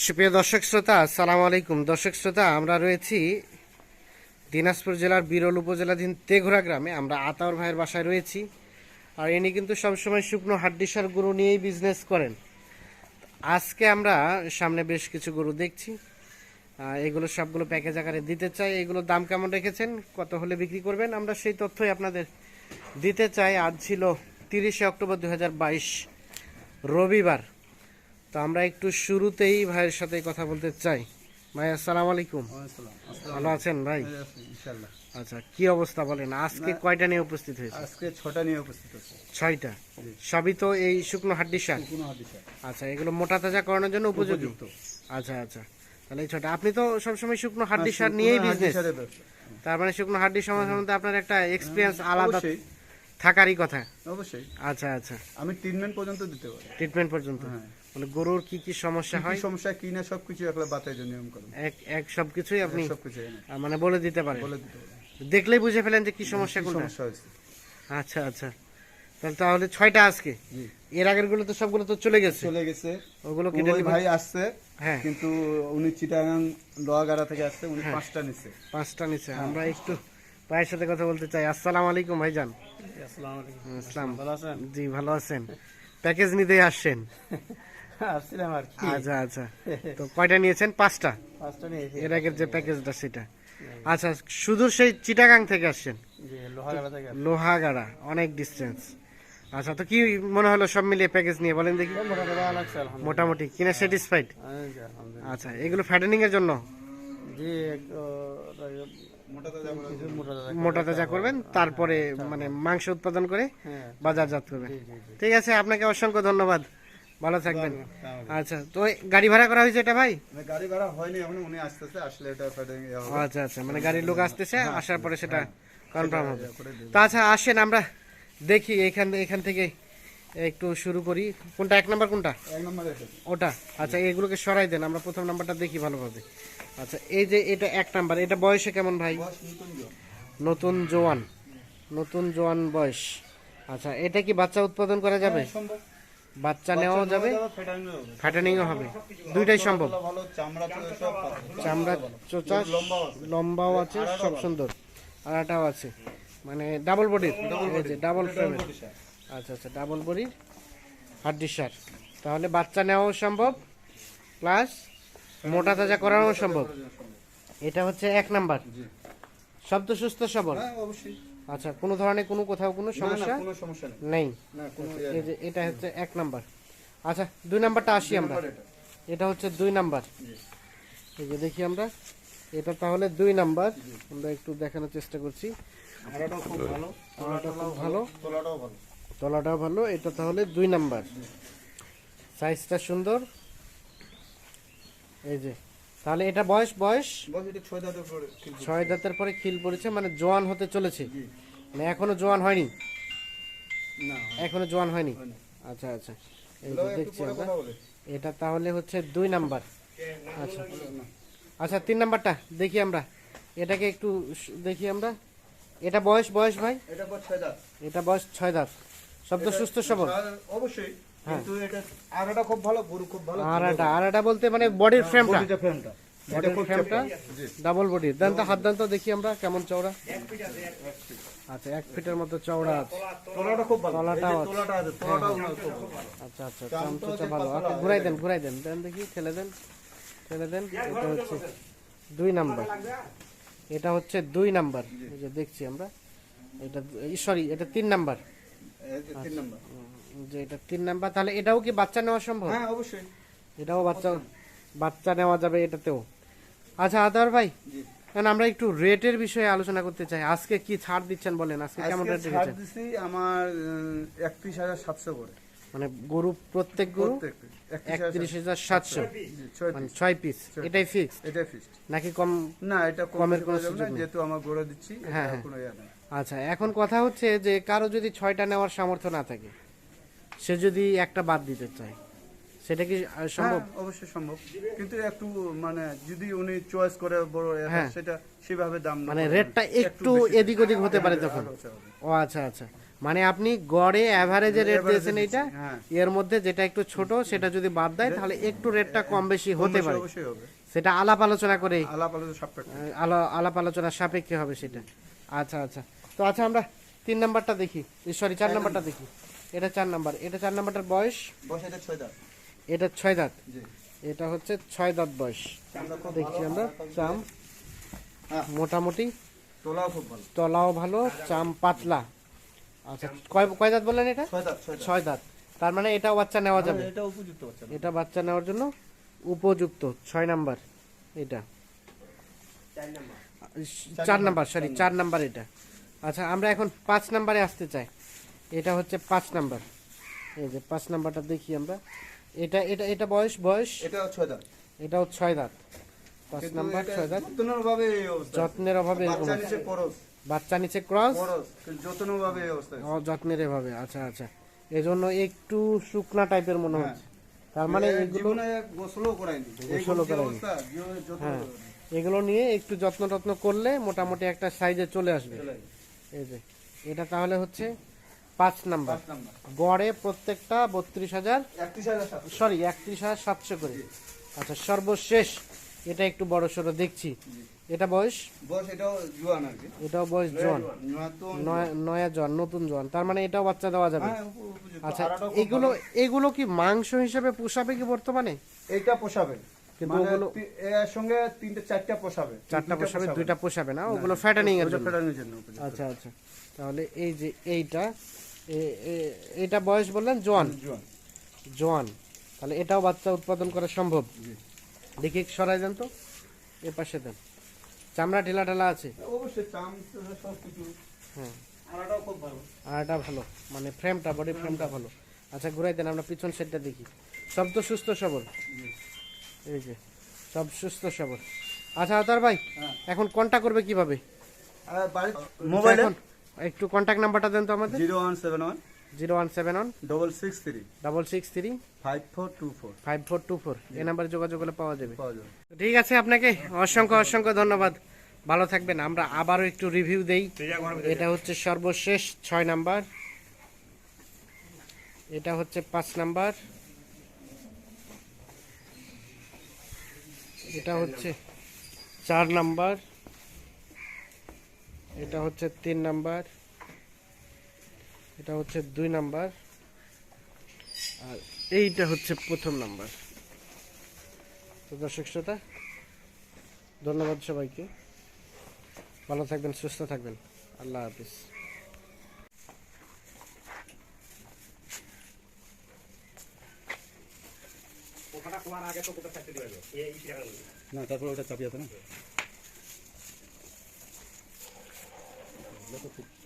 সুপ্রিয় দর্শক শ্রোতা, আসসালামু আলাইকুম। দর্শক শ্রোতা, আমরা রয়েছি দিনাজপুর জেলার বিরল উপজেলাধীন তেঘোড়া গ্রামে। আমরা আতাউর ভাইয়ের বাসায় রয়েছি। আর ইনি কিন্তু সবসময় শুকনো হাড্ডিসার গরু নিয়েই বিজনেস করেন। আজকে আমরা সামনে বেশ কিছু গরু দেখছি। এগুলো সবগুলো প্যাকেজ আকারে দিতে চাই। এগুলোর দাম কেমন রেখেছেন? কত হলে বিক্রি করবেন? আমরা সেই তথ্যই আপনাদের দিতে চাই। আজ ছিল তিরিশে অক্টোবর দু হাজার বাইশ রবিবার। তো আমরা একটু শুরুতেই ভাইয়ের সাথে কথা বলতে চাই। ভাই আসসালামু আলাইকুম। ভালো আছেন ভাই? আচ্ছা কি অবস্থা বলেন? আজকে কয়টা নিয়ে উপস্থিত হয়েছে? আজকে ছটা নিয়ে উপস্থিত আছে ছয়টা? সবই তো এই শুকনো হাড্ডি শাক? আচ্ছা এগুলো মোটা তাজা করানোর জন্য উপযোগী আচ্ছা আচ্ছা। তাহলে এই ছয়টা। আপনি তো সবসময় শুকনো হাড্ডি সার নিয়েই বিজনেস তার মানে শুকনো হাড্ডি সম্বন্ধে আপনার একটা এক্সপিরিয়েন্স আলাদা থাকারই কথা। অবশ্যই। আচ্ছা আচ্ছা। আমি ট্রিটমেন্ট পর্যন্ত দিতে পারি। ট্রিটমেন্ট পর্যন্ত? হ্যাঁ। মানে গরুর কি কি সমস্যা হয়? সমস্যা কি না সবকিছু একলা বাতাই নিয়ম করুন এক এক সবকিছুই আপনি সবকিছু মানে বলে দিতে পারেন। বলে দিতে পারি দেখলেই বুঝে ফেলেন যে কি সমস্যা কি কোনটা। সমস্যা হয়েছে। আচ্ছা আচ্ছা। তাহলে তাহলে ছয়টা আজকে। এর আগেরগুলো তো সবগুলো তো চলে গেছে। চলে গেছে। ওগুলো কি ভাই আসছে হ্যাঁ। কিন্তু উনি চিটাগাং লোহাগাড়া থেকে আসছে উনি পাঁচটা নিচ্ছে পাঁচটা নিচে আমরা একটু ভাইয়ের সাথে কথা বলতে চাই। আসসালামু আলাইকুম ভাইজান। আসসালামু আলাইকুম। ইসলাম ভালো আছেন? জি ভালো আছেন। প্যাকেজ নিতে আসছেন। আসছিলাম আর কি। আচ্ছা আচ্ছা। তো কয়টা নিয়েছেন? পাঁচটা? পাঁচটা নিয়েছি। এর আগের যে প্যাকেজটা সেটা। আচ্ছা শুধু সেই চিটাগাং থেকে আসছেন? লোহাগাড়া থেকে আসছি। লোহাগাড়া অনেক ডিস্টেন্স আচ্ছা তো কি মনে হলো সব মিলিয়ে প্যাকেজ নিয়ে বলেন দেখি। মোটামুটি ভালো লাগছে আলহামদুলিল্লাহ। মোটামুটি কিনা স্যাটিসফাইড। আচ্ছা এগুলো ফ্যাটেনিং এর জন্য? জি একটু মোটা তাজা করবেন তারপরে মানে মাংস উৎপাদন করে হ্যাঁ। বাজারজাত করবেন। ঠিক আছে আপনাকে অসংখ্য ধন্যবাদ। ভালো থাকবেন। আচ্ছা তো গাড়ি ভাড়া করা হয়েছে এটা ভাই? গাড়ি ভাড়া হয়নি এখন উনি আসতেছে আসলে এটা আচ্ছা আচ্ছা মানে গাড়ির লোক আসতেছে আসার পরে সেটা কনফার্ম হবে। করে তো আচ্ছা আসেন আমরা দেখি এখান এখান থেকে একটু শুরু করি। কোনটা এক নাম্বার কোনটা? এক নম্বরে ওটা? আচ্ছা এগুলোকে সরাই দেন আমরা প্রথম নাম্বারটা দেখি ভালোভাবে। আচ্ছা এই যে এটা এক নাম্বার এটা বয়সে কেমন ভাই? নতুন নতুন জোয়ান। নতুন জোয়ান বয়স। আচ্ছা এটা কি বাচ্চা উৎপাদন করা যাবে? সম্ভব। বাচ্চা নেওয়াও যাবে ফ্যাটেনিংও হবে। দুইটাই সম্ভব। চামড়া চোচা লম্বাও আছে। সব সুন্দর। আর এটাও আছে। মানে ডাবল বডির ডাবল ফ্রেমের আচ্ছা আচ্ছা ডাবল বডির হাড্ডি সার তাহলে বাচ্চা নেওয়াও সম্ভব। প্লাস মোটা তাজা করানো সম্ভব। এটা হচ্ছে এক নাম্বার। সব তো সুস্থ সবল। হ্যাঁ অবশ্যই। আচ্ছা কোনো ধরনের কোনো কোথাও কোনো সমস্যা কোনো সমস্যা নেই। নেই? না কোনো এই যে এটা হচ্ছে এক নাম্বার। আচ্ছা দুই নাম্বারটা আসি আমরা। এটা। হচ্ছে দুই নাম্বার। এই যে দেখি আমরা এটা তাহলে দুই নাম্বার। আমরা একটু দেখানোর চেষ্টা করছি। ভালো। তলাটাও ভালো। এটা তাহলে দুই নাম্বার। সাইজটা সুন্দর। এই যে তাহলে এটা বয়স বয়স? ছয় দাঁতের পরে খিল পড়েছে। মানে জোয়ান হতে চলেছে। মানে এখনও জোয়ান হয়নি? না এখনও জোয়ান হয়নি। আচ্ছা আচ্ছা। একটু দেখছি আমরা এটা তাহলে হচ্ছে দুই নাম্বার। আচ্ছা। আচ্ছা তিন নাম্বারটা দেখি আমরা। এটাকে একটু দেখি আমরা। এটা বয়স বয়স ভাই? এটা বস ছয় দাঁত। এটা বয়স ছয় দাঁত। সব তো সুস্থ সবল। অবশ্যই। কিন্তু এটা আগাটা খুব ভালো গরু খুব ভালো। আর এটা বলতে মানে বডির ফ্রেমটা বডিটা ফ্রেমটা এটা বডির খুব ফ্রেমটা ডাবল বডি হাত দেখি আমরা কেমন চওড়া। আচ্ছা এক ফিটের মতো চওড়া আছে। তোলাটা খুব ভালো। আছে। তোলাটা আছে তোলাটাও না খুব ভালো আচ্ছা আচ্ছা ভালো। আচ্ছা ঘুরাই দেন ঘুরাই দেন। দেন দেখি ঠেলে দেন। ঠেলে দেন এটা হচ্ছে দুই নাম্বার। এটা হচ্ছে দুই নাম্বার। এই যে দেখছি আমরা। এটা সরি এটা তিন নাম্বার। তিন নাম্বার। উম, যে এটা তিন নাম্বার তাহলে এটাও কি বাচ্চা নেওয়া সম্ভব? হ্যাঁ অবশ্যই। এটাও বাচ্চা বাচ্চা নেওয়া যাবে এটাতেও। আচ্ছা আদার ভাই জি। আমরা একটু রেটের বিষয়ে আলোচনা করতে চাই। আজকে কি ছাড় দিচ্ছেন বলেন? আজকে কেমন রেট ছাড় দিছি আমার একত্রিশ হাজার সাতশো করে। মানে গরু প্রত্যেক গরু প্রত্যেক একত্রিশ হাজার সাতশো। ছয় মানে piece। ছয় পিস। এটাই ফিক্স এটাই ফিক্সড নাকি কম না এটা কমের কোনো সুযোগ নেই। যেহেতু আমার গোড়া দিচ্ছি হ্যাঁ, হ্যাঁ। কোনো আচ্ছা এখন কথা হচ্ছে যে কারও যদি ছয়টা নেওয়ার সামর্থ্য না থাকে সে যদি একটা বাদ দিতে চায় সেটা কি সম্ভব হ্যাঁ, অবশ্যই সম্ভব। কিন্তু একটু মানে যদি উনি চয়েস করে বড় হ্যাঁ। সেটা সেভাবে দাম মানে রেটটা একটু এদিক ওদিক হতে পারে তখন। ও আচ্ছা আচ্ছা। মানে আপনি গড়ে অ্যাভারেজে রেট দিয়েছেন হ্যাঁ। এর মধ্যে যেটা একটু ছোট সেটা যদি বাদ দেয় তাহলে একটু রেটটা কম বেশি হতে পারে। সেটা আলাপ আলোচনা করে আলাপ আলোচনা সাপেক্ষে। হবে সেটা। আচ্ছা আচ্ছা। তো আচ্ছা আমরা তিন নাম্বারটা দেখি। সরি চার নাম্বারটা দেখি। এটা চার নাম্বার। এটা চার নাম্বারটার বয়স? এটা ছয় দাঁত। এটা ছয় দাঁত। এটা হচ্ছে ছয় দাঁত বয়স। দেখছি আমরা চাম। হ্যাঁ। মোটামুটি। তোলাও খুব ভালো। তলাও ভালো চাম পাতলা। আচ্ছা কয় কয় দাঁত বললেন এটা? ছয় দাঁত তার মানে এটাও বাচ্চা নেওয়া যাবে। এটা উপযুক্ত বাচ্চা এটা বাচ্চা নেওয়ার জন্য উপযুক্ত। ছয় নাম্বার এটা। চার নাম্বার। সরি চার নাম্বার এটা। আচ্ছা আমরা এখন পাঁচ নাম্বারে আসতে চাই। এটা হচ্ছে পাঁচ নাম্বার। এই যে পাঁচ নাম্বারটা দেখি আমরা। এটা এটা এটা বয়স বয়স? এটা ছয় দাঁত। এটাও ছয় দাঁত। পাঁচ নাম্বার ছয় দাঁত। যত্নের অভাবে এই বাচ্চা নিচে পরশ। বাচ্চা নিচে ক্রস? যত্নের এই এভাবে। আচ্ছা আচ্ছা। এজন্য একটু শুকনা টাইপের মনে হ্যাঁ। হচ্ছে। তার মানে এগুলো এই হ্যাঁ। এগুলো নিয়ে একটু যত্ন টত্ন করলে মোটামুটি একটা সাইজে চলে আসবে। এই যে। এটা তাহলে হচ্ছে পাঁচ নাম্বার। গড়ে প্রত্যেকটা বত্রিশ হাজার। সরি একত্রিশ হাজার সাতশো করে। আচ্ছা সর্বশেষ এটা একটু বড় সড়ো দেখছি। এটা বয়স? এটাও বয়স জন নয়া জন নতুন জন তার মানে এটাও বাচ্চা দেওয়া যাবে। হ্যাঁ। আচ্ছা এগুলো এগুলো কি মাংস হিসেবে পোষাবে কি বর্তমানে? এইটা পোষাবে। কিন্তু মানে ওগুলো- এর সঙ্গে তিনটে চারটা পোষাবে। চারটা দুইটা পোষাবে দুইটা পোষাবে না? ওগুলো ফ্যাটানিং এর জন্য। আচ্ছা আচ্ছা। তাহলে এই যে এইটা এটা বয়স বললেন? জোয়ান। জুয়ান। জোয়ান। তাহলে এটাও বাচ্চা উৎপাদন করা সম্ভব। দেখি সরাই দেন তো। এ পাশে দেন। চামড়া ঢেলা ঢেলা আছে? অবশ্যই চাম সব কিছু। হ্যাঁ। আরাটাও ভালো। আর এটা ভালো। মানে ফ্রেমটা বডি ফ্রেমটা ভালো। আচ্ছা ঘুরাই দেন আমরা পিছন সেটটা দেখি। সব তো সুস্থ সবল। এই যে সব সুস্থ সবল। আচ্ছা আতার ভাই হ্যাঁ। এখন কন্ট্যাক্ট করবে কীভাবে? মোবাইলে একটু কন্ট্যাক্ট নাম্বারটা দেন তো আমাদের। Zero one seven one zero one seven one double six three double six three five four two four five four two four এই নাম্বারে যোগাযোগ করলে পাওয়া যাবে। পাওয়া যাবে। ঠিক আছে আপনাকে অসংখ্য অসংখ্য ধন্যবাদ। ভালো থাকবেন। আমরা আবারও একটু রিভিউ দেই। এটা হচ্ছে সর্বশেষ ছয় নাম্বার। এটা হচ্ছে পাঁচ নাম্বার। এটা হচ্ছে চার নাম্বার। এটা হচ্ছে তিন নাম্বার। এটা হচ্ছে দুই নাম্বার। আর এইটা হচ্ছে প্রথম নাম্বার। তো দর্শক শ্রোতা ধন্যবাদ সবাইকে। ভালো থাকবেন সুস্থ থাকবেন। আল্লাহ হাফিজ। না তারপর ওটা চাপিয়ে না? look at the